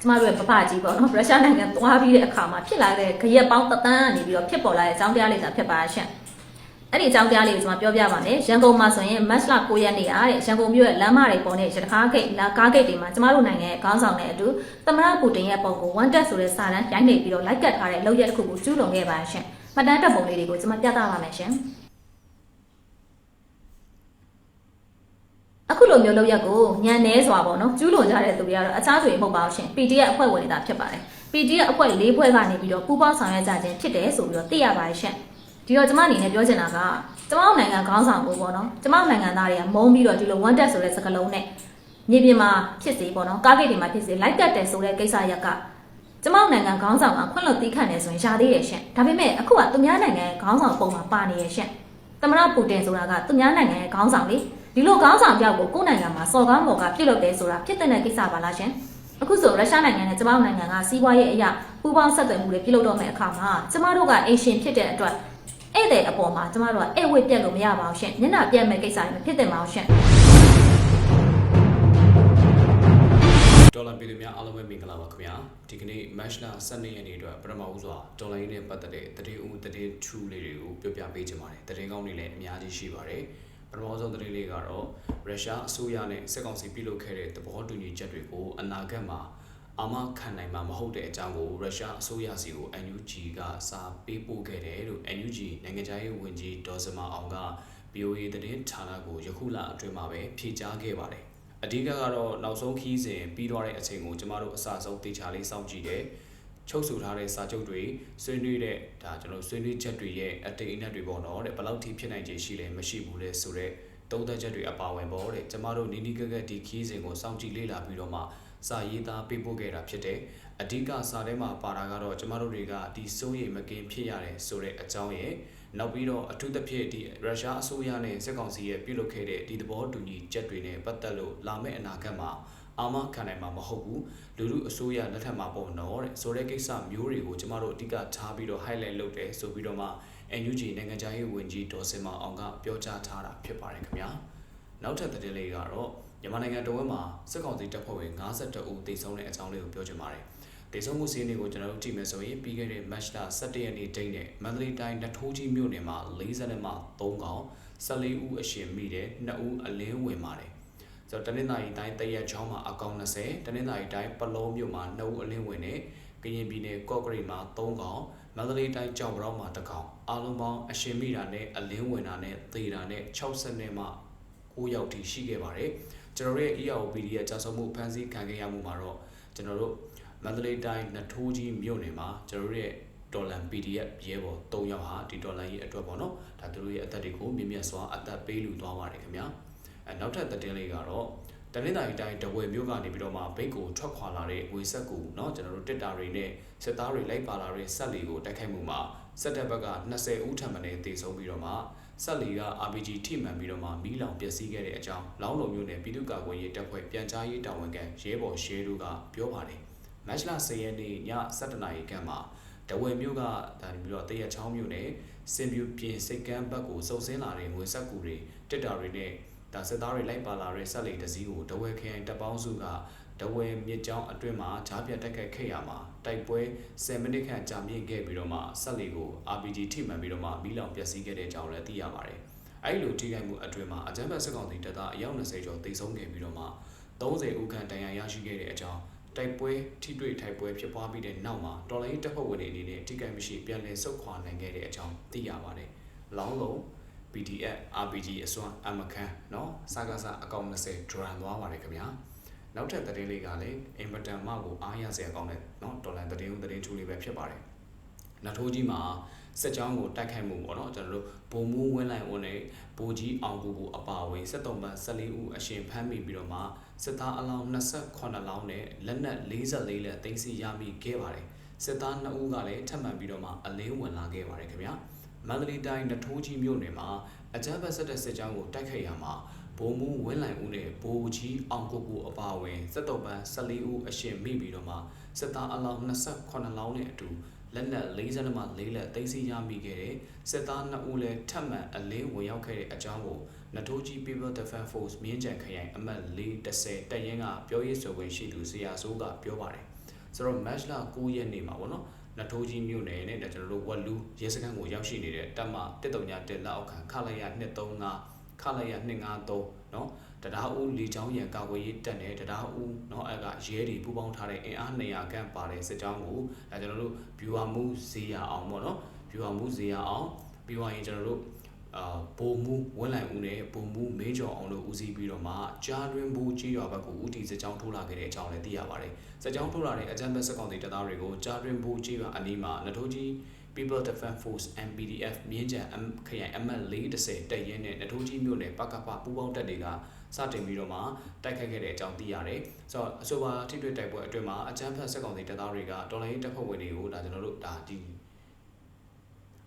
ကျမတို့ရဲ့ပပကြီးပေါ့နော်ရုရှားနိုင်ငံသွားပြီးတဲ့အခါမှာဖြစ်လာတဲ့ခရက်ပေါင်းတသန်းကနေပြီးတော့ဖြစ်ပေါ်လာတဲ့အကြောင်းတရားလေးသာဖြစ်ပါရှင့်အဲ့ဒီအကြောင်းတရားလေးကိုကျွန်မပြောပြပါမယ်ရန်ကုန်မှာဆိုရင်မတ်လ9ရက်နေ့အားတဲ့ရန်ကုန်မြို့ရဲ့လမ်းမတွေပေါ်နဲ့ရတကားဂိတ်လာကားဂိတ်တွေမှာကျမတို့နိုင်ငံရဲ့ခေါင်းဆောင်နဲ့အတူသမရပူတင်ရဲ့ပုံကို one tap ဆိုတဲ့စာတန်းရိုက်နေပြီးတော့လိုက်ကတ်ထားတဲ့လောက်ရက်တစ်ခုကိုကျူးလွန်ခဲ့ပါရှင့်မှတ်တမ်းတပ်ပုံလေးတွေကိုကျွန်မပြသပါမယ်ရှင် အခုလိုမျိုးလောက်ရက်ကိုညံနေစွာပေါ့နော်ကျူးလွန်ကြတဲ့သူတွေကတော့အခြားဆိုရင်မဟုတ်ပါဘူးရှင် PDF အဖွဲ့ဝင်နေတာဖြစ်ပါတယ် PDF အဖွဲ့၄ဖွဲ့ကနေပြီးတော့ပူးပေါင်းဆောင်ရွက်ကြခြင်းဖြစ်တယ်ဆိုပြီးတော့သိရပါတယ်ရှင်ဒီတော့ကျမအနေနဲ့ပြောချင်တာကကျမတို့နိုင်ငံခေါင်းဆောင်ကိုပေါ့နော်ကျမတို့နိုင်ငံသားတွေကမုန်းပြီးတော့ဒီလို one tap ဆိုတဲ့စကားလုံးနဲ့မြေပြင်မှာဖြစ်စေပေါ့နော်ကားဂိတ်တွေမှာဖြစ်စေလိုက်ကတ်တယ်ဆိုတဲ့ကိစ္စရက်ကကျမတို့နိုင်ငံခေါင်းဆောင်ကခွင့်လွှတ်တီးခန့်နေဆိုရင်ရှာသေးတယ်ရှင်ဒါပေမဲ့အခုကသူများနိုင်ငံရဲ့ခေါင်းဆောင်ပုံမှာပါနေရရှင်သမရပူတင်ဆိုတာကသူများနိုင်ငံရဲ့ခေါင်းဆောင်လေ ဒီလိုခေါင်းဆောင်တယောက်ကိုကိုယ့်နိုင်ငံမှာစော်ကားမော်ကားပြုတ်လုပ်တယ်ဆိုတာဖြစ်တဲ့ကိစ္စပါလားရှင်အခုဆိုရုရှားနိုင်ငံနဲ့ကျမတို့နိုင်ငံကစီးပွားရေးအရာပူးပေါင်းဆက်သွယ်မှုတွေပြုလုပ်တော့မယ့်အခါမှာကျမတို့ကအိမ်ရှင်ဖြစ်တဲ့အတွက်ဧည့်သည်အပေါ်မှာကျမတို့ကဧည့်ဝတ်ပြက်လို့မရပါဘူးရှင်ညနာပြက်မဲ့ကိစ္စတွေမဖြစ်သင့်ပါဘူးရှင်ဒေါ်လာပြည်သူများအားလုံးပဲမင်္ဂလာပါခင်ဗျာဒီကနေ့ match နာ12ရက်နေ့အတွက်ပထမဦးစွာဒေါ်လာရင်းနဲ့ပတ်သက်တဲ့တတိဦးတတိထူလေးတွေကိုပြောပြပေးချင်ပါတယ်တတိကောင်းတွေလည်းအများကြီးရှိပါတယ် ပထမဆုံးတတိလေးကတော့ရုရှားအစိုးရနဲ့စစ်ကောင်စီပြုလုပ်ခဲ့တဲ့သဘောတူညီချက်တွေကိုအနာဂတ်မှာအာမခံနိုင်မှာမဟုတ်တဲ့အကြောင်းကိုရုရှားအစိုးရစီကို NUG ကစာပေးပို့ခဲ့တယ်လို့ NUG နိုင်ငံခြားရေးဝန်ကြီးဒေါ်စမအောင်က BOA သတင်းဌာနကိုယခုလအတွင်းမှာပဲဖြေကြားခဲ့ပါတယ်အဓိကကတော့နောက်ဆုံးခီးစဉ်ပြီးသွားတဲ့အချိန်ကိုကျမတို့အစဆုံးတေချာလေးစောင့်ကြည့်တယ် ချုပ်ဆိုထားတဲ့စာချုပ်တွေဆွေးနွေးတဲ့ဒါကျွန်တော်ဆွေးနွေးချက်တွေရဲ့အတိတ်အနက်တွေပေါ့နော်တဲ့ဘယ်လောက်ထိဖြစ်နိုင်ခြေရှိလဲမရှိဘူးလဲဆိုတော့သုံးသက်ချက်တွေအပါဝင်ပေါ့တဲ့ကျမတို့နီးနီးကက်ကက်ဒီခီးစဉ်ကိုစောင့်ကြည့်လေ့လာပြီးတော့မှစာရေးသားပေးပို့ခဲ့တာဖြစ်တယ်အဓိကစာထဲမှာပါတာကတော့ကျမတို့တွေကဒီစိုးရိမ်မကင်းဖြစ်ရတယ်ဆိုတဲ့အကြောင်းရဲ့နောက်ပြီးတော့အထူးသဖြင့်ဒီရုရှားအစိုးရနဲ့စစ်ကောင်စီရဲ့ပြုလုပ်ခဲ့တဲ့ဒီသဘောတူညီချက်တွေနဲ့ပတ်သက်လို့လာမယ့်အနာဂတ်မှာ အာမခံနိုင်မှာမဟုတ်ဘူးလူလူအစိုးရလက်ထက်မှာပေါ့နော်တဲ့ဆိုတဲ့ကိစ္စမျိုးတွေကိုကျမတို့အဓိကထားပြီးတော့ highlight လုပ်တယ်ဆိုပြီးတော့မှ NUG နိုင်ငံခြားရေးဝန်ကြီးဒေါ်စင်မအောင်ကပြောကြားထားတာဖြစ်ပါတယ်ခင်ဗျာနောက်ထပ်သတင်းလေးကတော့မြန်မာနိုင်ငံတော်ဝက်မှာစစ်ကောင်စီတပ်ဖွဲ့ဝင်52ဦးသေဆုံးတဲ့အကြောင်းလေးကိုပြောချင်ပါတယ်ဒေဆုံးမှုစည်းနေကိုကျွန်တော်တို့ကြည့်မယ်ဆိုရင်ပြီးခဲ့တဲ့ match လ17ရက်နေ့ဒိတ်နဲ့မန္တလေးတိုင်းနထိုးကြီးမြို့နယ်မှာ40မှ3កောင်14ဦးအရှင်မိတယ်2ဦးအလင်းဝင်ပါတယ် ဆိုတော့တနင်္သာရီတိုင်းတရက်ချောင်းမှာအကောင်20တနင်္သာရီတိုင်းပလောမြို့မှာ2ဦးအလင်းဝင်နဲ့ကရင်ပြည်နယ်ကော့ကရိတ်မှာ3កောင်မန္တလေးတိုင်းကြောက်ပြောင်းမှာ1កောင်အားလုံးပေါင်းအရှင်မိတာနဲ့အလင်းဝင်တာနဲ့သေတာနဲ့60နဲ့မှ9ယောက်ထိရှိခဲ့ပါတယ်ကျွန်တော်တို့ရဲ့ EROPD ရဲ့ကြာဆုံးမှုဖန်ဆီးခံခဲ့ရမှုမှာတော့ကျွန်တော်တို့မန္တလေးတိုင်းနထိုးကြီးမြို့နယ်မှာကျွန်တော်တို့ရဲ့ဒေါ်လာ PDF ရဲဘော်၃ယောက်ဟာဒီဒေါ်လာရဲ့အတွက်ပေါ့နော်ဒါသူတို့ရဲ့အသက်တွေကိုမြင့်မြတ်စွာအသက်ပေးလူသွားပါတယ်ခင်ဗျာ အဲနောက်ထပ်သတင်းလေးကတော့တနင်္သာရီတိုင်းတဝယ်မြို့ကနေပြီးတော့မှဘိတ်ကိုထွက်ခွာလာတဲ့ငွေဆက်ကူเนาะကျွန်တော်တို့တစ်တာတွေနဲ့စစ်သားတွေလိုက်ပါလာတဲ့ဆက်လီကိုတိုက်ခိုက်မှုမှာစစ်တပ်ဘက်က20ဦးထပ်မံတေဆုံးပြီးတော့မှဆက်လီက RPG ထိမှန်ပြီးတော့မှမီးလောင်ပျက်စီးခဲ့တဲ့အကြောင်းလောင်းလုံမြို့နယ်ပြည်သူ့ကာကွယ်ရေးတပ်ဖွဲ့ပြန်ကြားရေးတာဝန်ခံရဲဘော်ရှဲတို့ကပြောပါတယ် မတ်လ10ရက်နေ့ည7:00နာရီခန့်မှာတဝယ်မြို့ကဒါပြီးတော့တရက်ချောင်းမြို့နယ်စင်ပြူပြင်စိတ်ကမ်းဘက်ကိုစုံစင်းလာတဲ့ငွေဆက်ကူတွေတစ်တာတွေနဲ့ ဒါစစ်သားတွေလိုက်ပါလာတဲ့ဆက်လေတစည်းကိုတဝယ်ခရိုင်တပ်ပေါင်းစုကတဝယ်မြစ်ကြောင်းအတွင်းမှာဂျားပြတ်တက်ခတ်ခဲ့ရမှာတိုက်ပွဲ10မိနစ်ခန့်ကြာမြင့်ခဲ့ပြီးတော့မှဆက်လေကို RPG ထိမှန်ပြီးတော့မှမီးလောင်ပျက်စီးခဲ့တဲ့အကြောင်းလည်းသိရပါတယ်။အဲဒီလိုထိခိုက်မှုအတွင်းမှာအကြမ်းဖက်စစ်ကောင်စီတပ်သားအယောက်20ကျော်သေဆုံးခဲ့ပြီးတော့မှ30ဦးခန့်ဒဏ်ရာရရှိခဲ့တဲ့အကြောင်းတိုက်ပွဲထိတွေ့ထိုက်ပွဲဖြစ်ပွားပြီးတဲ့နောက်မှာတော်လိုင်းတပ်ဖွဲ့ဝင်တွေအနေနဲ့ထိခိုက်မရှိပြန်လည်ဆုတ်ခွာနိုင်ခဲ့တဲ့အကြောင်းသိရပါတယ်။လောင်းလုံး PDF RPG အစွမ်းအမခန်းเนาะစကားစအကောင့်20 drum သွားပါတယ်ခင်ဗျာ။နောက်ထပ်သတင်းလေးကလည်းအင်မတန်မှကိုအားရစရာကောင်းတဲ့เนาะဒေါ်လာသတင်းဦးသတင်းထူးလေးပဲဖြစ်ပါတယ်။နထိုးကြီးမှာစစ်ကြောင်းကိုတိုက်ခိုက်မှုပေါ့နော်ကျွန်တော်တို့ဘုံမူးဝင်းလိုက်ဝင်နေဘိုးကြီးအောင်ကူကူအပါဝင်73ပန်း14ဦးအရှင်ဖမ်းမိပြီးတော့မှစစ်သားအလောင်း28လောင်းနဲ့လက်နက်44လက်သိမ်းဆည်းရမိခဲ့ပါတယ်စစ်သား2ဦးကလည်းထပ်မံပြီးတော့မှအလင်းဝင်လာခဲ့ပါတယ်ခင်ဗျာ မန္တလေးတိုင်းနထိုးကြီးမြို့နယ်မှာအကြမ်းဖက်စစ်တပ်စစ်ကြောင်းကိုတိုက်ခိုက်ရမှာဘုံမူးဝင်းလိုက်ဦးနဲ့ဘိုးကြီးအောင်ကူကူအပါဝင်73ပန်း14ဦးအရှင်မိပြီးတော့မှစစ်သားအလောင်း28လောင်းနဲ့အတူလက်နက်40မှ4လက်သိမ်းဆည်းရမိခဲ့တဲ့စစ်သား2ဦးလည်းထပ်မံအလင်းဝင်ရောက်ခဲ့တဲ့အကြောင်းကိုနထိုးကြီး People Defense Force မြင်းကြံခရိုင်အမှတ်410တပ်ရင်းကပြောရေးဆိုခွင့်ရှိသူဇေယျဆိုးကပြောပါတယ်ဆိုတော့ match လ9ရက်နေ့မှာပေါ့နော် နထိုးကြီးမြို့နယ်နဲ့ကျွန်တော်တို့ဝက်လူရဲစခန်းကိုရောက်ရှိနေတဲ့တပ်မ139လက်အောက်ခံခလိုက်ရ235ခလိုက်ရ253เนาะတရားဦးလေချောင်းရံကာကွယ်ရေးတပ်နဲ့တရားဦးเนาะအဲ့ကရဲတွေပူးပေါင်းထားတဲ့အင်အား200ခန့်ပါတဲ့စစ်ကြောင်းကိုအဲကျွန်တော်တို့ viewer မှုဇေယျအောင်ပေါ့နော် viewer မှုဇေယျအောင်ပြီးသွားရင်ကျွန်တော်တို့ အာဘုံမူဝင်းလိုင်ဦးနဲ့ဘုံမူမင်းကျော်အောင်တို့ဦးစီးပြီးတော့မှကြားတွင်ဘူကြီးရွာဘက်ကိုဦးတည်စစ်ကြောင်းထိုးလာခဲ့တဲ့အကြောင်းလည်းသိရပါတယ်။စစ်ကြောင်းထိုးလာတဲ့အကြမ်းဖက်စစ်ကောင်စီတပ်သားတွေကိုကြားတွင်ဘူကြီးရွာအနီးမှာနထိုးကြီး People Defense Force MPDF မြင်းကြံ M ခရိုင် ML410 တပ်ရင်းနဲ့နထိုးကြီးမြို့နယ်ပကပပူးပေါင်းတပ်တွေကစတင်ပြီးတော့မှတိုက်ခိုက်ခဲ့တဲ့အကြောင်းသိရတယ်။ဆိုတော့အဆိုပါထိတွေ့တိုက်ပွဲအတွင်းမှာအကြမ်းဖက်စစ်ကောင်စီတပ်သားတွေကတော်လိုင်းတပ်ဖွဲ့ဝင်တွေကိုဒါကျွန်တော်တို့ဒါဒီ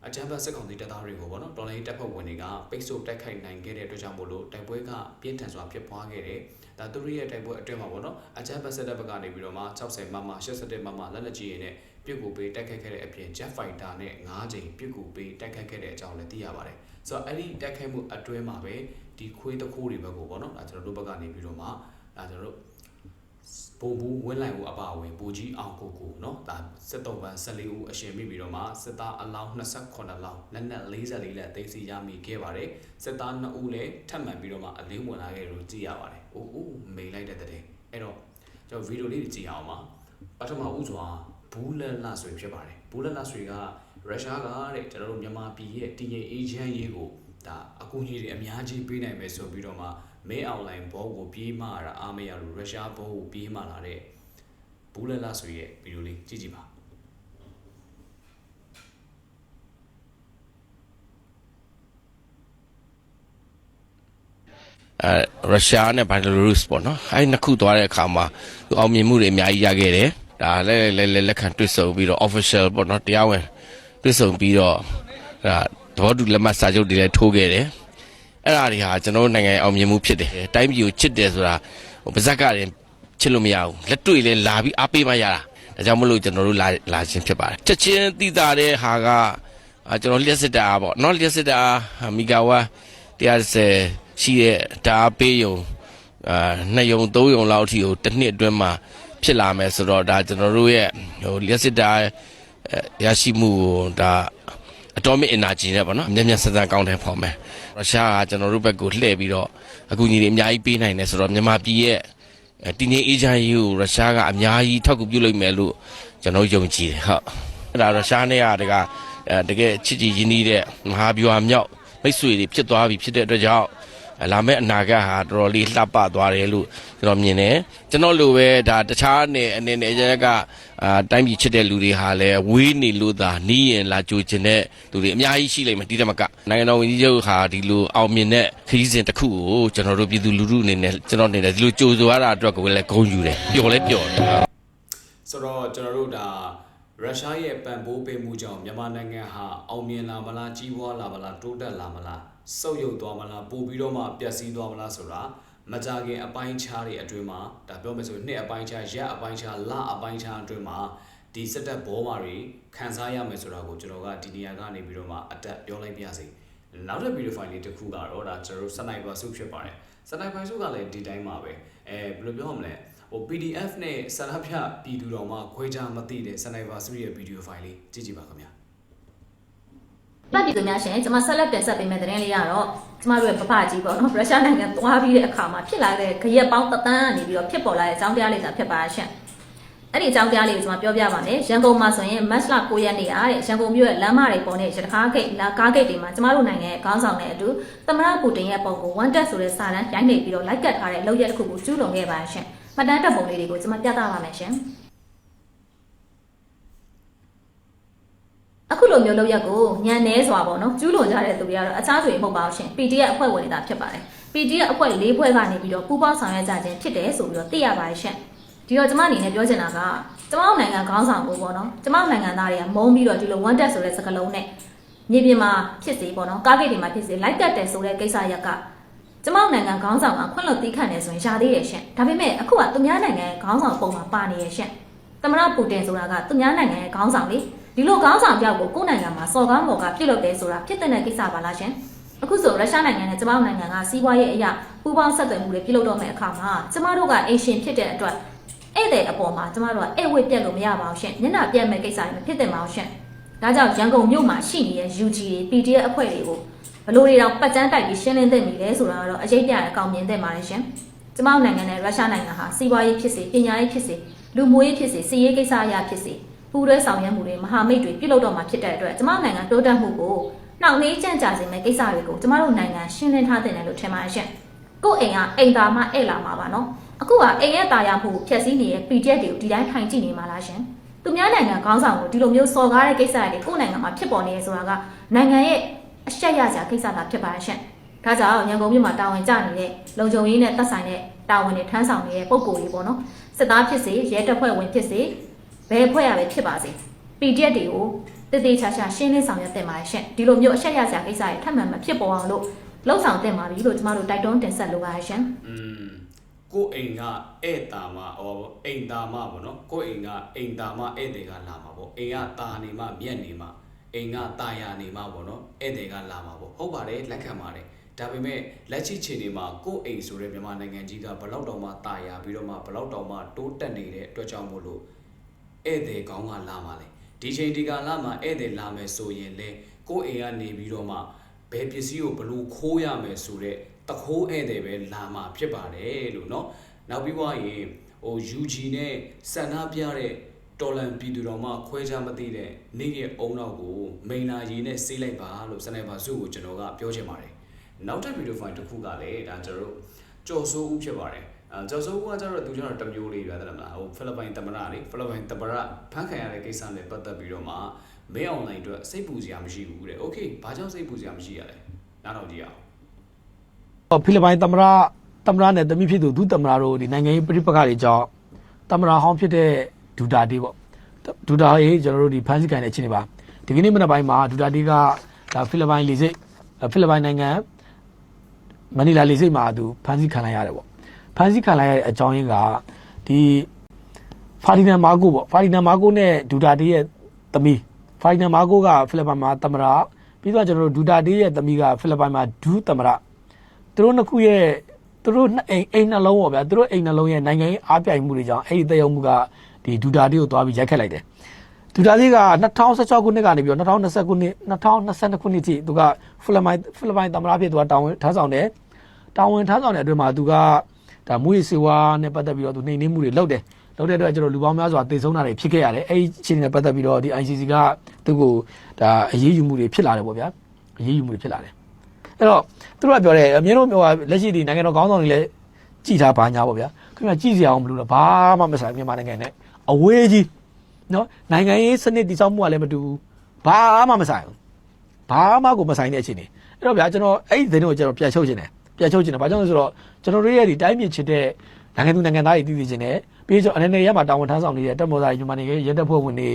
အကြမ်းဖက်စစ်ကောင်စီတပ်သားတွေကိုပေါ့နော်တော်လိုင်းတပ်ဖွဲ့ဝင်တွေကပိတ်ဆို့တိုက်ခိုက်နိုင်ခဲ့တဲ့အတွက်ကြောင့်မို့လို့တိုက်ပွဲကပြင်းထန်စွာဖြစ်ပွားခဲ့တယ်။ဒါသူတို့ရဲ့တိုက်ပွဲအတွင်းမှာပေါ့နော်အကြမ်းဖက်စစ်တပ်ဘက်ကနေပြီးတော့မှ60မမ87မမလက်လက်ကြီးရည်နဲ့ပြုတ်ကူပေးတိုက်ခိုက်ခဲ့တဲ့အပြင် Jet Fighter နဲ့9ချိန်ပြုတ်ကူပေးတိုက်ခိုက်ခဲ့တဲ့အကြောင်းလည်းသိရပါတယ်။ဆိုတော့အဲ့ဒီတိုက်ခိုက်မှုအတွင်းမှာပဲဒီခွေးတစ်ခိုးတွေဘက်ကိုပေါ့နော်ဒါကျွန်တော်တို့ဘက်ကနေပြီးတော့မှဒါကျွန်တော်တို့ ဘုံဘူးဝင်းလိုက်ဦးအပါအဝင်ပူကြီးအောင်ကိုကိုเนาะဒါစစ်တုံးပန်း14ဦးအရှင်မိပြီးတော့မှစစ်သားအလောင်း28လောင်းလက်နက်44လက်သိမ်းဆီးရမိခဲ့ပါတယ်စစ်သား2ဦးလည်းထပ်မံပြီးတော့မှအလင်းဝင်လာခဲ့လို့ကြည့်ရပါတယ်။အိုးအိုးမိန်လိုက်တဲ့တဲ့အဲ့တော့ကျွန်တော်ဗီဒီယိုလေးကြည့်အောင်ပါပထမဦးစွာဘူးလက်လဆွေဖြစ်ပါတယ်ဘူးလက်လဆွေကရုရှားကတဲ့ကျွန်တော်တို့မြန်မာပြည်ရဲ့တည်ငြိမ်အေဂျင့်ရေးကိုဒါအကူအညီတွေအများကြီးပေးနိုင်မယ်ဆိုပြီးတော့မှ မဲအွန်လိုင်းဘောကိုပြေးမှတာအားမရလို့ရုရှားဘောကိုပြေးမှလာတဲ့ဘူးလက်လဆွေရဲ့ဗီဒီယိုလေးကြည့်ကြည့်ပါအဲရုရှားနဲ့ဘယ်လိုရုစ်ပေါ့နော်အဲဒီနှစ်ခုသွားတဲ့အခါမှာသူအောင်မြင်မှုတွေအများကြီးရခဲ့တယ်ဒါလည်းလည်းလည်းလက်ခံတွေ့ဆုံပြီးတော့ official ပေါ့နော်တရားဝင်တွေ့ဆုံပြီးတော့ဒါသဘောတူလက်မှတ်စာချုပ်တွေလည်းထိုးခဲ့တယ် အဲ့ဒါတွေဟာကျွန်တော်တို့နိုင်ငံရဲ့အောင်မြင်မှုဖြစ်တယ်တိုင်းပြည်ကိုချစ်တယ်ဆိုတာဟိုပါဇက်ကရင်ချစ်လို့မရဘူးလက်တွေ့လည်းလာပြီးအားပေးမှရတာဒါကြောင့်မလို့ကျွန်တော်တို့လာလာခြင်းဖြစ်ပါတယ်ချက်ချင်းသိတာတဲ့ဟာကအာကျွန်တော်လျှက်စစ်တာပေါ့နော်လျှက်စစ်တာမီဂါဝါ130ရှိတဲ့ဓာတ်အားပေးယုံအာနှစ်ယုံသုံးယုံလောက်အထိကိုတစ်နှစ်အတွင်းမှာဖြစ်လာမယ်ဆိုတော့ဒါကျွန်တော်တို့ရဲ့ဟိုလျှက်စစ်တာအဲရရှိမှုကိုဒါ atomic energy နဲ့ပေါ့နော်အမြဲမြဲစစကောင်းတယ်ဖော်မယ်ရုရှားကကျွန်တော်တို့ဘက်ကိုလှည့်ပြီးတော့အကူအညီတွေအများကြီးပေးနိုင်တယ်ဆိုတော့မြန်မာပြည်ရဲ့အဲတည်ငြိမ်အေးချမ်းရေးကိုရုရှားကအများကြီးထောက်ကူပြုလိုက်မယ်လို့ကျွန်တော်ယုံကြည်တယ်ဟုတ်အဲ့ဒါရုရှားနဲ့ကတကအဲတကယ်ချစ်ကြည်ရင်းနှီးတဲ့မဟာဗျူဟာမြောက်မိတ်ဆွေတွေဖြစ်သွားပြီဖြစ်တဲ့အတွက်ကြောင့်အဲ လာမယ့်အနာဂတ်ဟာတော်တော်လေးလှပသွားတယ်လို့ကျွန်တော်မြင်တယ်ကျွန်တော်လိုပဲဒါတခြားနယ်အနေနဲ့ရကအာတိုင်းပြည်ချစ်တဲ့လူတွေဟာလည်းဝေးနေလို့သာနီးရင်လာကြိုချင်တဲ့လူတွေအများကြီးရှိလိမ့်မယ်ဒီတမကနိုင်ငံတော်ဝန်ကြီးချုပ်ဟာဒီလိုအောင်မြင်တဲ့ခရီးစဉ်တစ်ခုကိုကျွန်တော်တို့ပြည်သူလူထုအနေနဲ့ကျွန်တော်အနေနဲ့ဒီလိုကြိုဆိုရတာအတွက်ကိုလည်းဂုဏ်ယူတယ်ပျော်လဲပျော်တယ်ဆိုတော့ကျွန်တော်တို့ဒါရုရှားရဲ့ပံ့ပိုးပေးမှုကြောင့်မြန်မာနိုင်ငံဟာအောင်မြင်လာမလားကြီးပွားလာမလားတိုးတက်လာမလား ဆုတ်ယုတ်သွားမလားပို့ပြီးတော့မှပျက်စီးသွားမလားဆိုတာမကြခင်အပိုင်းခြားတွေအတွင်းမှာဒါပြောမယ်ဆိုရင်နှစ်အပိုင်းခြားရက်အပိုင်းခြားလအပိုင်းခြားအတွင်းမှာဒီစက်တက်ဘောမာတွေခန်းစားရမယ်ဆိုတာကိုကျွန်တော်ကဒီနေရာကနေပြီးတော့မှအတက်ပြောလိုက်ပြစီနောက်တဲ့ဗီဒီယိုဖိုင်လေးတစ်ခုကတော့ဒါကျွန်တော်တို့စနိုက်ပါစုဖြစ်ပါတယ်စနိုက်ပါစုကလည်းဒီတိုင်းပါပဲအဲဘယ်လိုပြောရမလဲဟို PDF နဲ့ဆန္ဒပြပြည်သူတော်မှာခွဲခြားမသိတဲ့စနိုက်ပါစုရဲ့ဗီဒီယိုဖိုင်လေးကြည့်ကြည့်ပါခင်ဗျာ ပတ်ပြည်သူများရှင်ကျွန်မဆက်လက်တင်ဆက်ပေးမယ့်သတင်းလေးကတော့ကျမတို့ရဲ့ပပကြီးပေါ့နော်ရုရှားနိုင်ငံသွားပြီးတဲ့အခါမှာဖြစ်လာတဲ့ကြရက်ပေါင်းတသန်းကနေပြီးတော့ဖြစ်ပေါ်လာတဲ့အကြောင်းတရားလေးသာဖြစ်ပါရှင်အဲ့ဒီအကြောင်းတရားလေးကိုကျွန်မပြောပြပါမယ်ရန်ကုန်မှာဆိုရင်မတ်လ9ရက်နေ့အားတဲ့ရန်ကုန်မြို့ရဲ့လမ်းမတွေပေါ်နဲ့ရတကားဂိတ်လာကားဂိတ်တွေမှာကျမတို့နိုင်ငံရဲ့ခေါင်းဆောင်နဲ့အတူသမရပူတင်ရဲ့ပုံကိုဝန်တက်ဆိုတဲ့စာတမ်းရိုက်နေပြီးတော့လိုက်ကတ်ထားတဲ့လောက်ရက်တစ်ခုကိုကျူးလွန်ခဲ့ပါရှင်မှတ်တမ်းတပ်ပုံလေးတွေကိုကျွန်မပြသပါမယ်ရှင် အခုလိုမျိုးလောက်ရက်ကိုညံနေစွာပေါ့နော်ကျူးလွန်ကြတဲ့သူတွေကတော့အခြားသူတွေမဟုတ်ပါဘူးရှင် PDF အဖွဲ့ဝင်တွေသာဖြစ်ပါတယ် PDF အဖွဲ့၄ဖွဲ့ကနေပြီးတော့ပူးပေါင်းဆောင်ရွက်ကြခြင်းဖြစ်တယ်ဆိုပြီးတော့သိရပါတယ်ရှင်ဒီတော့ကျမအနေနဲ့ပြောချင်တာကကျမတို့နိုင်ငံခေါင်းဆောင်ကိုပေါ့နော်ကျမတို့နိုင်ငံသားတွေကမုန်းပြီးတော့ဒီလို one dead ဆိုတဲ့စကားလုံးနဲ့မြေပြင်မှာဖြစ်စေပေါ့နော်ကားဂိတ်တွေမှာဖြစ်စေလိုက်ကတ်တယ်ဆိုတဲ့ကိစ္စရက်ကကျမတို့နိုင်ငံခေါင်းဆောင်ကခွင့်လွှတ်တီးခန့်နေဆိုရင်ရှားသေးတယ်ရှင်ဒါပေမဲ့အခုကသူများနိုင်ငံရဲ့ခေါင်းဆောင်ပုံမှာပါနေရရှင်သမရပူတင်ဆိုတာကသူများနိုင်ငံရဲ့ခေါင်းဆောင်လေ ဒီလိုခေါင်းဆောင်ပြောက်ကိုကိုယ်နိုင်ငံမှာစော်ကားမော်ကပြုတ်လုပ်တယ်ဆိုတာဖြစ်တဲ့ကိစ္စပါလားရှင်အခုဆိုရုရှားနိုင်ငံနဲ့ကျမတို့နိုင်ငံကစီးပွားရေးအရာပူးပေါင်းဆက်သွယ်မှုတွေပြုလုပ်တော့မယ့်အခါမှာကျမတို့ကအိမ်ရှင်ဖြစ်တဲ့အတွက်ဧည့်သည်အပေါ်မှာကျမတို့ကဧည့်ဝတ်ပြက်လို့မရပါဘူးရှင်ညနာပြက်မဲ့ကိစ္စတွေမဖြစ်သင့်ပါဘူးရှင်ဒါကြောင့်ရန်ကုန်မြို့မှာရှိနေတဲ့ UG တွေ PDF အဖွဲ့တွေကိုဘလို့တွေတော့ပတ်ကျန်းတိုက်ပြီးရှင်းလင်းသင့်ပြီလဲဆိုတာကတော့အရေးပြအကောင်မြင်သင့်ပါတယ်ရှင်ကျမတို့နိုင်ငံနဲ့ရုရှားနိုင်ငံဟာစီးပွားရေးဖြစ်စေပညာရေးဖြစ်စေလူမှုရေးဖြစ်စေစီးရေးကိစ္စအရာဖြစ်စေ ပူးတွဲဆောင်ရွက်မှုတွေမဟာမိတ်တွေပြုလုပ်တော့မှာဖြစ်တဲ့အတွက်ကျမတို့နိုင်ငံတိုးတက်မှုကိုနှောင့်နှေးကြန့်ကြာစေမယ့်ကိစ္စတွေကိုကျမတို့နိုင်ငံရှင်းလင်းထားတဲ့တယ်လို့ထင်ပါတယ်ရှင်ကို့အိမ်ကအိမ်သားမဧည့်လာမှာပါနော်အခုကအိမ်ရဲ့တာယာမှုကိုဖျက်ဆီးနေတဲ့ PDF တွေကိုဒီတိုင်းထိုင်ကြည့်နေမှာလားရှင်သူများနိုင်ငံခေါင်းဆောင်ကိုဒီလိုမျိုးစော်ကားတဲ့ကိစ္စတွေကိုယ့်နိုင်ငံမှာဖြစ်ပေါ်နေရဆိုတာကနိုင်ငံရဲ့အရှက်ရစရာကိစ္စသာဖြစ်ပါရဲ့ရှင်ဒါကြောင့်ရန်ကုန်မြို့မှာတာဝန်ကျနေတဲ့လုံခြုံရေးနဲ့သက်ဆိုင်တဲ့တာဝန်တွေထမ်းဆောင်နေတဲ့ပုံကိုယ်တွေပေါ့နော်စစ်သားဖြစ်စေရဲတပ်ဖွဲ့ဝင်ဖြစ်စေ ဘယ်အဖွဲ့ရပဲဖြစ်ပါစေ PDF တွေကိုတည်တည်ချာချာရှင်းလင်းဆောင်ရွက်တင်ပါရဲ့ရှင်ဒီလိုမျိုးအရှက်ရစရာကိစ္စတွေထပ်မံမဖြစ်ပေါ်အောင်လို့လှုံ့ဆော်တင်ပါပြီလို့ကျမတို့တိုက်တွန်းတင်ဆက်လိုပါရဲ့ရှင်อืมကိုယ့်အိမ်ကဧည့်တာမဟောအိမ်တာမပေါ့နော်ကိုယ့်အိမ်ကအိမ်တာမဧည့်သည်ကလာမှာပေါ့အိမ်ကတာနေမှမြက်နေမှအိမ်ကတာယာနေမှပေါ့နော်ဧည့်သည်ကလာမှာပေါ့ဟုတ်ပါတယ်လက်ခံပါတယ်ဒါပေမဲ့လက်ရှိချိန်တွေမှာကိုယ့်အိမ်ဆိုတဲ့မြန်မာနိုင်ငံကြီးကဘလောက်တောင်မှတာယာပြီးတော့မှဘလောက်တောင်မှတိုးတက်နေတဲ့အတွက်ကြောင့်မို့လို့ ဧည့်သည်ကောင်းကလာမှာလေဒီချိန်ဒီကလာမှာဧည့်သည်လာမယ်ဆိုရင်လေကိုယ့်အိမ်ကနေပြီးတော့မှဘယ်ပစ္စည်းကိုဘလို့ခိုးရမယ်ဆိုတော့တခိုးဧည့်သည်ပဲလာမှာဖြစ်ပါတယ်လို့เนาะနောက်ပြီးွားရင်ဟို UG နဲ့စန္ဒပြတဲ့တော်လန်ပြည်သူတော်မှခွဲခြားမသိတဲ့နေ့ရဲ့အုံနောက်ကိုမိန်နာရီနဲ့စေးလိုက်ပါလို့စနေပါစုကိုကျွန်တော်ကပြောချင်ပါတယ်နောက်ထပ်ဗီဒီယိုဖိုင်တစ်ခုကလည်းဒါကျွန်တော်တို့ကြော်စိုးဦးဖြစ်ပါတယ် အဲကြော်စိုးဦးကကျတော့သူကျတော့တစ်မျိုးလေးပြတယ်မလားဟိုဖိလစ်ပိုင်သမ္မတလေဖိလစ်ပိုင်သမ္မတဖန်ခံရတဲ့ကိစ္စနဲ့ပတ်သက်ပြီးတော့မှမင်းအွန်လိုင်းအတွက်စိတ်ပူစရာမရှိဘူးတဲ့โอเคဘာကြောင့်စိတ်ပူစရာမရှိရလဲနားထောင်ကြည့်အောင် ဟောဖိလစ်ပိုင်သမ္မတသမ္မတနဲ့တမိဖြစ်သူဒုသမ္မတတို့ဒီနိုင်ငံရေးပြဋိပက္ခတွေကြောင့်သမ္မတဟောင်းဖြစ်တဲ့ဒူတာတေးပေါ့ဒူတာရေးကျွန်တော်တို့ဒီဖန်စီကိုင်တဲ့အခြေအနေပါဒီကနေ့မနက်ပိုင်းမှာဒူတာတေးကဒါဖိလစ်ပိုင်လေဆိပ်ဖိလစ်ပိုင်နိုင်ငံမနီလာလေဆိပ်မှာသူဖန်စီခံလိုက်ရတယ်ပေါ့ ဖန်စီခံလိုက်ရတဲ့အကြောင်းရင်းကဒီဖာဒီနန်မာကိုပေါ့ဖာဒီနန်မာကိုနဲ့ဒူတာတေးရဲ့သမီးဖာဒီနန်မာကိုကဖိလစ်ပိုင်မှာသမ္မတပြီးတော့ကျွန်တော်တို့ဒူတာတေးရဲ့သမီးကဖိလစ်ပိုင်မှာဒူးသမ္မတသူတို့နှစ်ခုရဲ့သူတို့နှစ်အိမ်အိမ်နှလုံးပေါ့ဗျာသူတို့အိမ်နှလုံးရဲ့နိုင်ငံရေးအားပြိုင်မှုတွေကြောင့်အဲ့ဒီတည်ရောက်မှုကဒီဒူတာလေးကိုသွားပြီးရိုက်ခတ်လိုက်တယ်ဒူတာလေးက2016ခုနှစ်ကနေပြီးတော့2020ခုနှစ်2022ခုနှစ်ထိသူကဖိလစ်ပိုင်ဖိလစ်ပိုင်သမ္မတဖြစ်သူကတာဝန်ထမ်းဆောင်တယ်တာဝန်ထမ်းဆောင်တဲ့အတွင်းမှာသူက ဒါမူရေးစေဝါနဲ့ပတ်သက်ပြီးတော့သူနှိမ်နင်းမှုတွေလုပ်တယ်လုပ်တဲ့အတွက်ကျွန်တော်လူပေါင်းများစွာတည်ဆုံးတာတွေဖြစ်ခဲ့ရတယ်အဲ့ဒီအချိန်နဲ့ပတ်သက်ပြီးတော့ဒီ ICC ကသူ့ကိုဒါအရေးယူမှုတွေဖြစ်လာတယ်ပေါ့ဗျာအရေးယူမှုတွေဖြစ်လာတယ်အဲ့တော့သူတို့ကပြောတယ်အမြင်တို့ဟိုလက်ရှိဒီနိုင်ငံတော်ခေါင်းဆောင်တွေလည်းကြည်ထားပါညာပေါ့ဗျာခင်ဗျာကြည်စရာအောင်မလို့လားဘာမှမဆိုင်မြန်မာနိုင်ငံနဲ့အဝေးကြီးနော်နိုင်ငံရေးစနစ်တည်ဆောက်မှုကလည်းမတူဘူးဘာမှမဆိုင်ဘူးဘာမှကိုမဆိုင်တဲ့အခြေအနေအဲ့တော့ဗျာကျွန်တော်အဲ့ဒီသတင်းကိုကျွန်တော်ပြန်ချုပ်ခြင်းတယ် ပြန်ချုပ်ခြင်းတယ်ဘာကြောင့်လဲဆိုတော့ကျွန်တော်တို့ရဲ့ဒီတိုင်းပြည်ချစ်တဲ့နိုင်ငံသူနိုင်ငံသားတွေတည်တည်ခြင်းတယ်ပြီးတော့အနေနဲ့ရမှာတာဝန်ထမ်းဆောင်နေတဲ့တက်မော်သားညီမတွေရဲတပ်ဖွဲ့ဝင်တွေ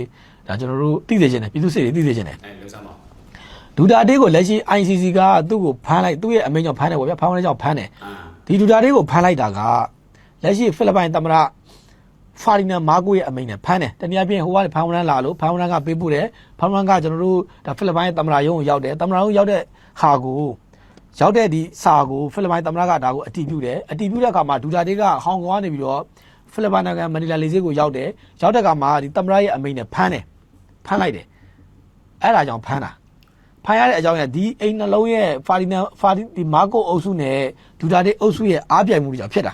ဒါကျွန်တော်တို့တည်တည်ခြင်းတယ်ပြည်သူစစ်တွေတည်တည်ခြင်းတယ်အဲလောစားမအောင်ဒူတာတေးကိုလက်ရှိ ICC ကသူ့ကိုဖမ်းလိုက်သူ့ရဲ့အမိန့်ကြောင့်ဖမ်းတယ်ပေါ့ဗျာဖမ်းတဲ့ကြောင့်ဖမ်းတယ်အာဒီဒူတာတေးကိုဖမ်းလိုက်တာကလက်ရှိဖိလစ်ပိုင်သမ္မတဖာဒီနန်မာကိုရဲ့အမိန့်နဲ့ဖမ်းတယ်တနည်းအားဖြင့်ဟိုကဖမ်းဝရမ်းလာလို့ဖမ်းဝရမ်းကပေးပို့တယ်ဖမ်းဝရမ်းကကျွန်တော်တို့ဒါဖိလစ်ပိုင်ရဲ့သမ္မတရုံးကိုရောက်တယ်သမ္မတရုံးရောက်တဲ့ဟာကို ရောက်တဲ့ဒီစာကိုဖိလစ်ပိုင်သမ္မတကဒါကိုအတည်ပြုတယ်အတည်ပြုတဲ့အခါမှာဒူတာတေးကဟောင်ကောင်ကနေပြီးတော့ဖိလစ်ပိုင်နိုင်ငံမနီလာလေဆိပ်ကိုရောက်တယ်ရောက်တဲ့အခါမှာဒီသမ္မတရဲ့အမိန့်နဲ့ဖမ်းတယ်ဖမ်းလိုက်တယ်အဲ့ဒါကြောင့်ဖမ်းတာဖိုင်ရတဲ့အကြောင်းရင်းကဒီအိမ်နှလုံးရဲ့ဖာဒီနန်ဖာဒီဒီမာကိုအုပ်စုနဲ့ဒူတာတေးအုပ်စုရဲ့အားပြိုင်မှုတွေကြောင့်ဖြစ်တာ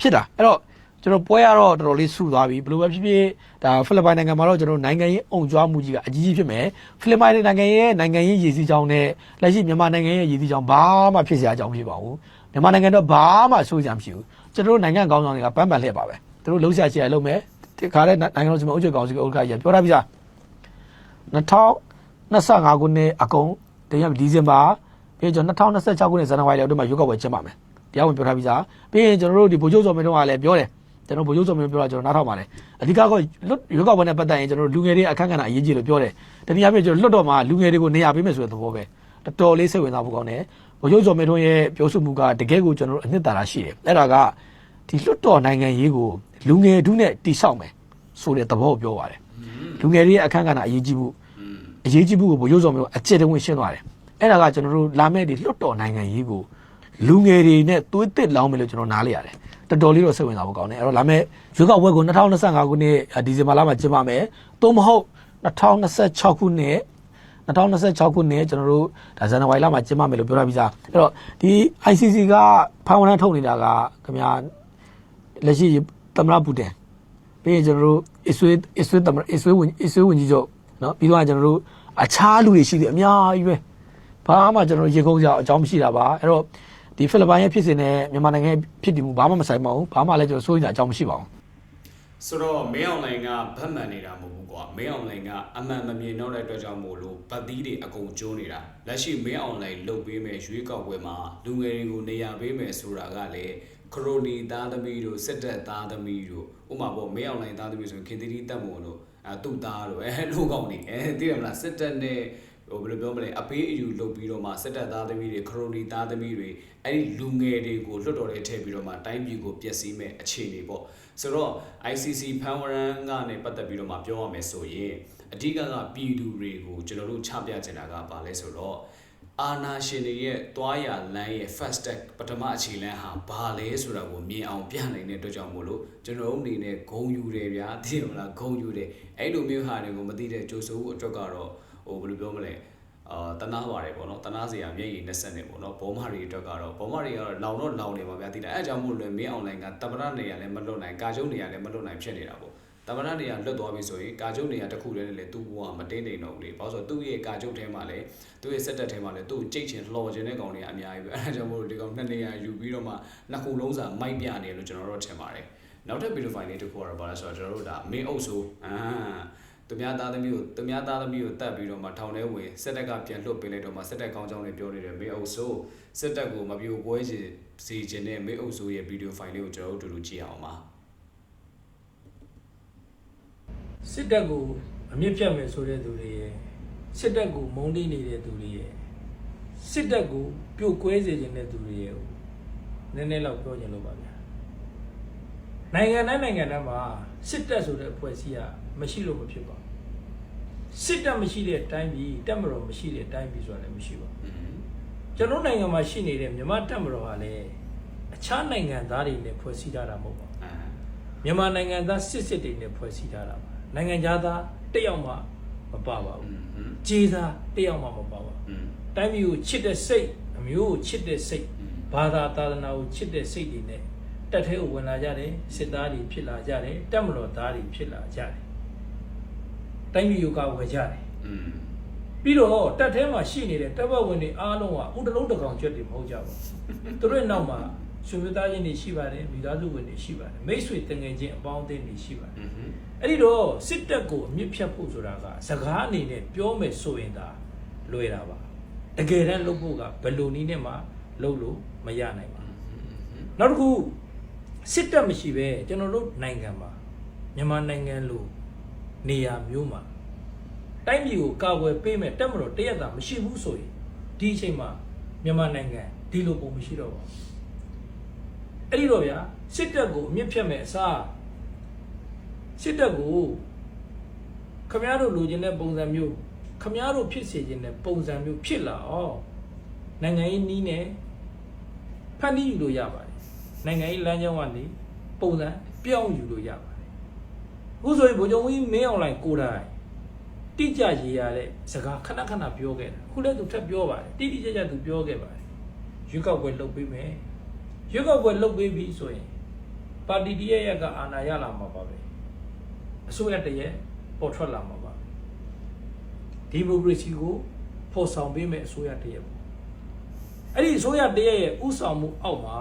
ဖြစ်တာအဲ့တော့ ကျွန်တော်ပွဲရတော့တော်တော်လေးဆူသွားပြီဘယ်လိုပဲဖြစ်ဖြစ်ဒါဖိလစ်ပိုင်နိုင်ငံမှာတော့ကျွန်တော်နိုင်ငံရေးအုံကြွားမှုကြီးကအကြီးကြီးဖြစ်မယ်ဖိလစ်ပိုင်နိုင်ငံရဲ့နိုင်ငံရေးရည်စည်းကြောင်းနဲ့လက်ရှိမြန်မာနိုင်ငံရဲ့ရည်စည်းကြောင်းဘာမှဖြစ်စရာအကြောင်းဖြစ်ပါဘူးမြန်မာနိုင်ငံတော့ဘာမှစိုးစရာမရှိဘူးကျွန်တော်တို့နိုင်ငံကောင်းဆောင်တွေကပန်းပန်လှည့်ပါပဲသူတို့လှုပ်ရှားချင်ရလှုပ်မယ်ဒီခါတဲ့နိုင်ငံတော်စီမံအုပ်ချုပ်ကောင်စီကဥက္ကဋ္ဌကြီးပြောထားပြီးသား2025ခုနှစ်အကုန်တရက်ဒီဇင်ဘာပြီးကျွန်တော်2026ခုနှစ်ဇန်နဝါရီလအတွင်းမှာရွေးကောက်ပွဲကျင်းပမယ်တရားဝင်ပြောထားပြီးသားပြီးရင်ကျွန်တော်တို့ဒီဗိုလ်ချုပ်စော်မင်းတို့ကလည်းပြောတယ် ကျွန်တော်ဗိုလ်ချုပ်စော်မင်းပြောတာကျွန်တော်နားထောင်ပါတယ်အဓိကကရွေးကောက်ပွဲနဲ့ပတ်သက်ရင်ကျွန်တော်တို့လူငယ်တွေအခက်အခဲအရေးကြီးလို့ပြောတယ်တနည်းအားဖြင့်ကျွန်တော်လွတ်တော်မှာလူငယ်တွေကိုနေရာပေးမယ်ဆိုတဲ့သဘောပဲတော်တော်လေးစိတ်ဝင်စားဖို့ကောင်းတယ်ဗိုလ်ချုပ်စော်မင်းတို့ရဲ့ပြောဆိုမှုကတကယ်ကိုကျွန်တော်တို့အနှစ်သာရရှိတယ်အဲ့ဒါကဒီလွတ်တော်နိုင်ငံရေးကိုလူငယ်တုနဲ့တိဆောက်မယ်ဆိုတဲ့သဘောကိုပြောပါတယ်လူငယ်တွေရဲ့အခက်အခဲအရေးကြီးမှုอืมအရေးကြီးမှုကိုဗိုလ်ချုပ်စော်မျိုးအကျင့်တဝင်းရှင်းသွားတယ်အဲ့ဒါကကျွန်တော်တို့လာမယ့်ဒီလွတ်တော်နိုင်ငံရေးကို လူငယ်တွေနဲ့သွေးတစ်လောင်းမယ်လို့ကျွန်တော်နားလေရတယ်တော်တော်လေးတော့စိတ်ဝင်စားဖို့ကောင်းတယ်အဲ့တော့လာမယ့်ရွေးကောက်ပွဲကို2025ခုနှစ်ဒီဇင်ဘာလမှာကျင်းပမယ်သို့မဟုတ်2026ခုနှစ်2026ခုနှစ်ကျွန်တော်တို့ဒါဇန်နဝါရီလမှာကျင်းပမယ်လို့ပြောရပြီးသားအဲ့တော့ဒီ ICC ကဖန်ဝရန်ထုတ်နေတာကခင်ဗျာလက်ရှိသမ္မတပူတင်ပြီးရင်ကျွန်တော်တို့အစ္စရေးအစ္စရေးသမ္မတအစ္စရေးဝင်အစ္စရေးဝင်ကြီးချုပ်နော်ပြီးတော့ကျွန်တော်တို့အခြားလူတွေရှိတယ်အများကြီးပဲဘာမှကျွန်တော်တို့ရေကုန်ကြအကြောင်းမရှိတာပါအဲ့တော့ ဒီဖိလစ်ပိုင်ရဲ့ဖြစ်စဉ်နဲ့မြန်မာနိုင်ငံရဲ့ဖြစ်တည်မှုဘာမှမဆိုင်ပါဘူးဘာမှလည်းကျွန်တော်စိုးရိမ်တာအကြောင်းမရှိပါဘူးဆိုတော့မင်းအွန်လိုင်းကဗတ်မှန်နေတာမဟုတ်ဘူးကွာမင်းအွန်လိုင်းကအမှန်မမြင်တော့တဲ့အတွက်ကြောင့်မို့လို့ဗတ်သီးတွေအကုန်ကျိုးနေတာလက်ရှိမင်းအွန်လိုင်းလုတ်ပေးမဲ့ရွေးကောက်ပွဲမှာလူငယ်တွေကိုနေရာပေးမယ်ဆိုတာကလည်းခရိုနီသားသမီးတို့စစ်တပ်သားသမီးတို့ဥပမာပေါ့မင်းအွန်လိုင်းသားသမီးဆိုရင်ခင်သီတီတက်မွန်တို့အဲသူ့သားတို့အဲလူကောင်းနေအဲသိရမလားစစ်တပ်နဲ့ ဟိုဘယ်လိုပြောမလဲအပေးအယူလုပ်ပြီးတော့မှစစ်တပ်သားသမီးတွေခရိုနီသားသမီးတွေအဲ့ဒီလူငယ်တွေကိုလွတ်တော်ထဲထည့်ပြီးတော့မှတိုင်းပြည်ကိုပျက်စီးမဲ့အခြေအနေပေါ့ဆိုတော့ ICC ဖန်ဝရန်ကနေပတ်သက်ပြီးတော့မှပြောရမယ်ဆိုရင်အဓိကကပြည်သူတွေကိုကျွန်တော်တို့ချပြချင်တာကဘာလဲဆိုတော့အာနာရှင်တွေရဲ့တွားရလမ်းရဲ့ fast tag ပထမအခြေလမ်းဟာဘာလဲဆိုတာကိုမြင်အောင်ပြနိုင်တဲ့အတွက်ကြောင့်မို့လို့ကျွန်တော်တို့အနေနဲ့ဂုံယူတယ်ဗျာသိရမလားဂုံယူတယ်အဲ့လိုမျိုးဟာတွေကိုမသိတဲ့ကြိုးစိုးအတွက်ကတော့ ဟိုဘယ်လိုပြောမလဲအာတနာပါတယ်ပေါ့နော်တနာစရာမျက်ရည်နဲ့ဆက်နေပေါ့နော်ဘောမတွေအတွက်ကတော့ဘောမတွေကတော့လောင်တော့လောင်နေပါဗျာသိတယ်အဲအကြောင်းမို့လို့မင်းအွန်လိုင်းကတပရနေရလည်းမလွတ်နိုင်ကာကျုံနေရလည်းမလွတ်နိုင်ဖြစ်နေတာပေါ့တပရနေရလွတ်သွားပြီဆိုရင်ကာကျုံနေရတစ်ခုတည်းနဲ့လည်းသူ့ဘဝမတင်းနေတော့ဘူးလေဘာလို့ဆိုတော့သူ့ရဲ့ကာကျုံထဲမှာလည်းသူ့ရဲ့စက်တက်ထဲမှာလည်းသူ့ကိုကြိတ်ချင်လှော်ချင်တဲ့ကောင်တွေအများကြီးပဲအဲအကြောင်းမို့လို့ဒီကောင်နှစ်နေရယူပြီးတော့မှနှစ်ခုလုံးစာမိုက်ပြနေလို့ကျွန်တော်တို့ထင်ပါတယ်နောက်ထပ်ဗီဒီယိုဖိုင်လေးတစ်ခုကတော့ဘာလဲဆိုတော့ကျွန်တော်တို့ဒါမင်းအုပ်ဆိုအာ သူများသားသမီးကိုသူများသားသမီးကိုတတ်ပြီးတော့မှထောင်ထဲဝင်စစ်တပ်ကပြန်လွတ်ပေးလိုက်တော့မှစစ်တပ်ကောင်းကြောင်းတွေပြောနေတယ်မေအုပ်ဆိုစစ်တပ်ကိုမပြိုပွဲစီစီခြင်းနဲ့မေအုပ်ဆိုရဲ့ဗီဒီယိုဖိုင်လေးကိုကျွန်တော်တို့အတူတူကြည့်အောင်ပါစစ်တပ်ကိုအမြင့်ဖြတ်မယ်ဆိုတဲ့သူတွေရဲ့စစ်တပ်ကိုမုန်းတိနေတဲ့သူတွေရဲ့စစ်တပ်ကိုပြိုကွဲစေခြင်းတဲ့သူတွေရဲ့နည်းနည်းတော့ပြောချင်လို့ပါဗျာနိုင်ငံတိုင်းနိုင်ငံတိုင်းမှာစစ်တပ်ဆိုတဲ့အဖွဲ့အစည်းကမရှိလို့မဖြစ်ပါဘူး စစ်တပ်မရှိတဲ့အတိုင်းပြည်တပ်မတော်မရှိတဲ့အတိုင်းပြည်ဆိုတာလည်းမရှိပါဘူးကျွန်တော်နိုင်ငံမှာရှိနေတဲ့မြန်မာတပ်မတော်ကလည်းအခြားနိုင်ငံသားတွေနဲ့ဖွဲ့စည်းထားတာမဟုတ်ပါဘူးမြန်မာနိုင်ငံသားစစ်စစ်တွေနဲ့ဖွဲ့စည်းထားတာပါနိုင်ငံသားတယောက်မှမပါပါဘူးကြေးသားတယောက်မှမပါပါဘူးတိုင်းပြည်ကိုချစ်တဲ့စိတ်အမျိုးကိုချစ်တဲ့စိတ်ဘာသာသာသနာကိုချစ်တဲ့စိတ်တွေနဲ့တက်ထဲကိုဝင်လာကြတယ်စစ်သားတွေဖြစ်လာကြတယ်တက်မတော်သားတွေဖြစ်လာကြတယ် တိုင်းပြည်ကိုကာဝယ်ကြတယ်ပြီးတော့တက်ထဲမှာရှိနေတဲ့တပ်ဖွဲ့ဝင်တွေအားလုံးကဥတလုံးတကောင်ကျွတ်တွေမဟုတ်ကြပါဘူးသူတို့ရဲ့နောက်မှာဆွေမျိုးသားချင်းတွေရှိပါတယ်မိသားစုဝင်တွေရှိပါတယ်မိတ်ဆွေတငယ်ချင်းအပေါင်းအသင်းတွေရှိပါတယ်အဲ့ဒီတော့စစ်တပ်ကိုအမြင့်ဖြတ်ဖို့ဆိုတာကစကားအနေနဲ့ပြောမယ်ဆိုရင်ဒါလွယ်တာပါတကယ်တမ်းလုပ်ဖို့ကဘယ်လိုနည်းနဲ့မှလုပ်လို့မရနိုင်ပါနောက်တစ်ခုစစ်တပ်မရှိပဲကျွန်တော်တို့နိုင်ငံမှာမြန်မာနိုင်ငံလို့ နေရာမျိုးမှာတိုင်းပြည်ကိုကာကွယ်ပေးမဲ့တက်မတော်တရက်တာမရှိဘူးဆိုရင်ဒီအချိန်မှာမြန်မာနိုင်ငံဒီလိုပုံမရှိတော့ပါဘူးအဲ့ဒီတော့ဗျာစစ်တပ်ကိုအမြင့်ဖြတ်မဲ့အစားစစ်တပ်ကိုခမားတို့လိုချင်တဲ့ပုံစံမျိုးခမားတို့ဖြစ်စေချင်တဲ့ပုံစံမျိုးဖြစ်လာအောင်နိုင်ငံရေးနီးနဲ့ဖန်တီးယူလို့ရပါတယ်နိုင်ငံရေးလမ်းကြောင်းကနေပုံစံပြောင်းယူလို့ရပါတယ်အ ခုဆိုရင်ဗိုလ်ချုပ်ကြီးမင်းအောင်လှိုင်ကိုယ်တိုင်တိကျရည်ရတဲ့စကားခဏခဏပြောခဲ့တာအခုလည်းသူထပ်ပြောပါတယ်တိတိကျကျသူပြောခဲ့ပါတယ်ရွေးကောက်ပွဲလုပ်ပေးမယ်ရွေးကောက်ပွဲလုပ်ပေးပြီဆိုရင်ပါတီတရရကအာဏာရလာမှာပါပဲအစိုးရတရက်ပေါ်ထွက်လာမှာပါဒီမိုကရေစီကိုဖော်ဆောင်ပေးမဲ့အစိုးရတရက်ပေါ့အဲ့ဒီအစိုးရတရက်ရဲ့ဥဆောင်မှုအောက်မှာ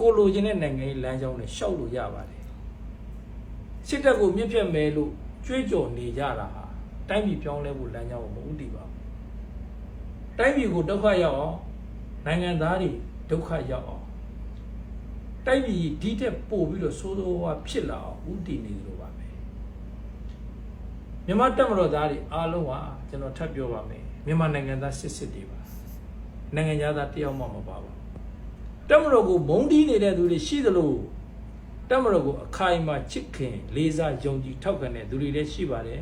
ကိုလိုချင်တဲ့နိုင်ငံရေးလမ်းကြောင်းနဲ့ရှောက်လို့ရပါတယ် စစ်တပ်ကိုမြင့်ဖြတ်မယ်လို့ကြွေးကြော်နေကြတာဟာတိုင်းပြည်ပြောင်းလဲဖို့လမ်းကြောင်းကိုမဥတည်ပါဘူးတိုင်းပြည်ကိုဒုက္ခရောက်အောင်နိုင်ငံသားတွေဒုက္ခရောက်အောင်တိုက်ပြည်ဒီတက်ပို့ပြီးတော့စိုးစိုးဝါးဖြစ်လာအောင်ဥတည်နေလို့ပါပဲမြန်မာတက်မတော်သားတွေအားလုံးဟာကျွန်တော်ထပ်ပြောပါမယ်မြန်မာနိုင်ငံသားစစ်စစ်တွေပါနိုင်ငံသားတယောက်မှမပါဘူးတက်မတော်ကိုမုန်းတီးနေတဲ့သူတွေရှိသလို တက်မတော်ကိုအခိုင်အမာချစ်ခင်လေးစားယုံကြည်ထောက်ခံတဲ့သူတွေလည်းရှိပါတယ်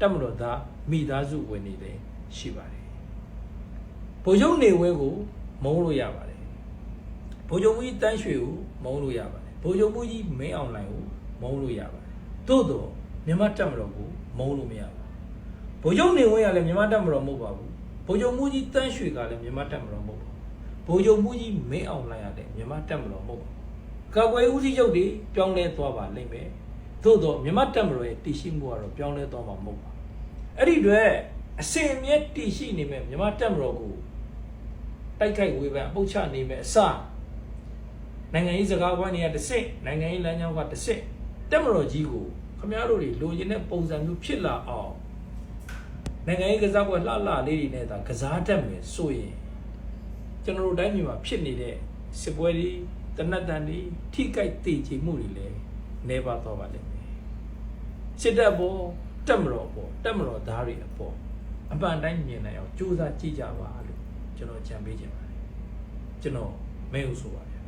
တက်မတော်သားမိသားစုဝင်တွေလည်းရှိပါတယ်ဗိုလ်ချုပ်နေဝင်းကိုမုန်းလို့ရပါတယ်ဗိုလ်ချုပ်မှုကြီးတန်းရွှေကိုမုန်းလို့ရပါတယ်ဗိုလ်ချုပ်မှုကြီးမင်းအောင်လှိုင်ကိုမုန်းလို့ရပါတယ်သို့တော့မြန်မာတပ်မတော်ကိုမုန်းလို့မရဘူးဗိုလ်ချုပ်နေဝင်းကလည်းမြန်မာတပ်မတော်မဟုတ်ပါဘူးဗိုလ်ချုပ်မှုကြီးတန်းရွှေကလည်းမြန်မာတပ်မတော်မဟုတ်ပါဘူးဗိုလ်ချုပ်မှုကြီးမင်းအောင်လှိုင်ကလည်းမြန်မာတပ်မတော်မဟုတ်ပါဘူး ကာကွယ်ဦးစီးချုပ်တွေပြောင်းလဲသွားပါလိမ့်မယ်သို့တော့မြန်မာတပ်မတော်ရဲ့တည်ရှိမှုကတော့ပြောင်းလဲသွားမှာမဟုတ်ပါဘူးအဲ့ဒီအတွေအစင်မြဲတည်ရှိနေမဲ့မြန်မာတပ်မတော်ကိုတိုက်ခိုက်ဝေဖန်အပုတ်ချနေမဲ့အစနိုင်ငံရေးစကားဝိုင်းတွေကတစ်စစ်နိုင်ငံရေးလမ်းကြောင်းကတစ်စစ်တက်မတော်ကြီးကိုခမရတို့တွေလိုချင်တဲ့ပုံစံမျိုးဖြစ်လာအောင်နိုင်ငံရေးကစားပွဲလှလှလေးတွေနဲ့သာကစားတတ်မယ်ဆိုရင်ကျွန်တော်တို့တိုင်းပြည်မှာဖြစ်နေတဲ့စစ်ပွဲတွေ တနတ်တန်တွေထိကြိုက်တည်ကြည်မှုတွေလည်းနေပါတော့ပါလိမ့်မယ်စစ်တပ်ဘောတက်မတော်ဘောတက်မတော်သားတွေအပေါ်အပန်တိုင်းမြင်နိုင်အောင်စူးစမ်းကြည့်ကြပါလို့ကျွန်တော်ကြံပေးခြင်းပါတယ်ကျွန်တော်မဲဥဆိုပါဗျာ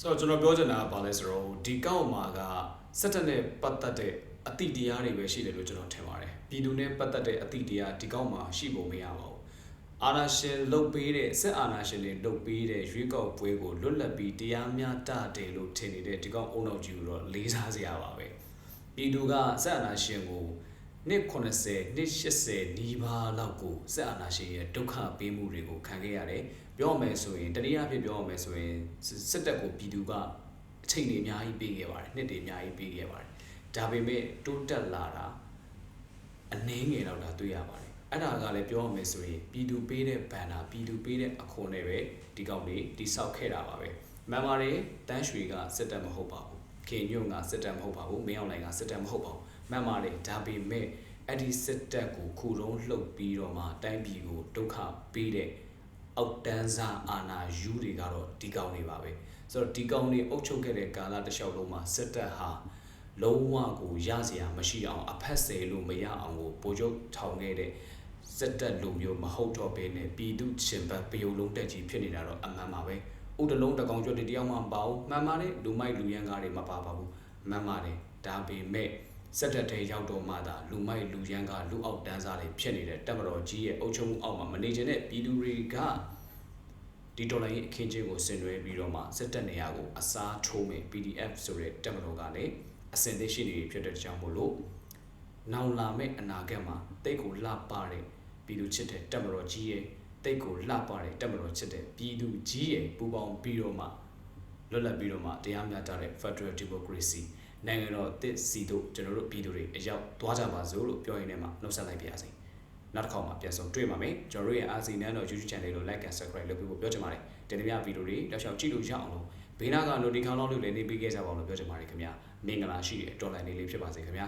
ဆိုတော့ကျွန်တော်ပြောချင်တာကဘာလဲဆိုတော့ဒီကောက်မှာကစက်တက်နဲ့ပတ်သက်တဲ့အတိတရားတွေပဲရှိတယ်လို့ကျွန်တော်ထင်ပါတယ်ပြည်သူနဲ့ပတ်သက်တဲ့အတိတရားဒီကောက်မှာရှိဖို့မရပါဘူး အာနာရှင်လုတ်ပေးတဲ့စစ်အာနာရှင်တွေလုတ်ပေးတဲ့ရွေးကောက်ပွဲကိုလွတ်လပ်ပြီးတရားမျှတတယ်လို့ထင်နေတဲ့ဒီကောက်အုံနောက်ကြီးကိုတော့လေးစားစရာပါပဲပြည်သူကစစ်အာနာရှင်ကိုနှစ်80နှစ်80နီးပါးလောက်ကိုစစ်အာဏာရှင်ရဲ့ဒုက္ခပေးမှုတွေကိုခံခဲ့ရတယ်။ပြောရမယ်ဆိုရင်တနည်းအားဖြင့်ပြောရမယ်ဆိုရင်စစ်စစ်တပ်ကိုပြည်သူကအချိန်တွေအများကြီးပေးခဲ့ပါတယ်။နှစ်တွေအများကြီးပေးခဲ့ပါတယ်။ဒါပေမဲ့တိုးတက်လာတာအနည်းငယ်တော့ဒါတွေ့ရပါတယ်။ အဲ့ဒါကလည်းပြောရမယ်ဆိုရင်ပြည်သူပေးတဲ့ဘန်နာပြည်သူပေးတဲ့အခွန်နဲ့ပဲဒီကောင်တွေတိဆောက်ခဲ့တာပါပဲ။မှန်ပါတယ်တန်းရွှေကစစ်တပ်မဟုတ်ပါဘူး။ခင်ညွန့်ကစစ်တပ်မဟုတ်ပါဘူး။မင်းအောင်လှိုင်ကစစ်တပ်မဟုတ်ပါဘူး။မှန်ပါတယ်ဒါပေမဲ့အဲ့ဒီစစ်တပ်ကိုခုတုံးလှုပ်ပြီးတော့မှတိုင်းပြည်ကိုဒုက္ခပေးတဲ့အောက်တန်းစားအာဏာယူတွေကတော့ဒီကောင်တွေပါပဲဆိုတော့ဒီကောင်တွေအုပ်ချုပ်ခဲ့တဲ့ကာလတစ်လျှောက်လုံးမှာစစ်တပ်ဟာလုံးဝကိုရစရာမရှိအောင်အဖက်ဆယ်လို့မရအောင်ကိုပိုချုပ်ထောင်ခဲ့တဲ့ စစ်တပ်လူမျိုးမဟုတ်တော့ဘဲနဲ့ပြည်သူရှင်ဘတ်ပယုံလုံးတက်ကြီးဖြစ်နေတာတော့အမှန်ပါပဲဥတလုံးတကောင်ကျွတ်တွေတယောက်မှမပါဘူးမှန်ပါတယ်လူမိုက်လူရန်ကားတွေမပါပါဘူးမှန်ပါတယ်ဒါပေမဲ့စက်တက်တဲ့ရောက်တော့မှသာလူမိုက်လူရန်ကလူအောက်တန်းစားတွေဖြစ်နေတဲ့တက်မတော်ကြီးရဲ့အုပ်ချုပ်မှုအောက်မှာမနေချင်တဲ့ပြည်သူတွေကဒီဒေါ်လာရဲ့အခင်းချင်းကိုဆင်နွှဲပြီးတော့မှစက်တက်နေရကိုအစားထိုးမယ် PDF ဆိုတဲ့တက်မတော်ကလည်းအစင်သိရှိနေပြီဖြစ်တဲ့ကြောင့်မို့လို့နောင်လာမယ့်အနာဂတ်မှာတိတ်ကိုလှပတဲ့ ပြည်သူချစ်တဲ့တက်မတော်ကြီးရဲ့တိတ်ကိုလှပတဲ့တက်မတော်ချစ်တဲ့ပြည်သူကြီးရဲ့ပူပေါင်းပြီးတော့မှလွတ်လပ်ပြီးတော့မှတရားမျှတတဲ့ Federal Democracy နိုင်ငံတော်တစ်စီတို့ကျွန်တော်တို့ပြည်သူတွေအရောက်သွားကြပါစို့လို့ပြောရင်းနဲ့မှနှုတ်ဆက်လိုက်ပါရစေနောက်တစ်ခေါက်မှပြန်ဆုံတွေ့ပါမယ်ကျွန်တော်တို့ရဲ့ RC နန်းတော် YouTube channel ကို like and subscribe လုပ်ပြီးဖို့ပြောချင်ပါတယ်ဒီနေ့ဗီဒီယိုတွေတောက်လျှောက်ကြည့်လို့ရအောင်လို့ဘေးနားက notification လောက်လို့လည်းနေပေးခဲ့ကြပါအောင်လို့ပြောချင်ပါတယ်ခင်ဗျာမင်္ဂလာရှိတဲ့ဒေါ်လာနေလေးဖြစ်ပါစေခင်ဗျာ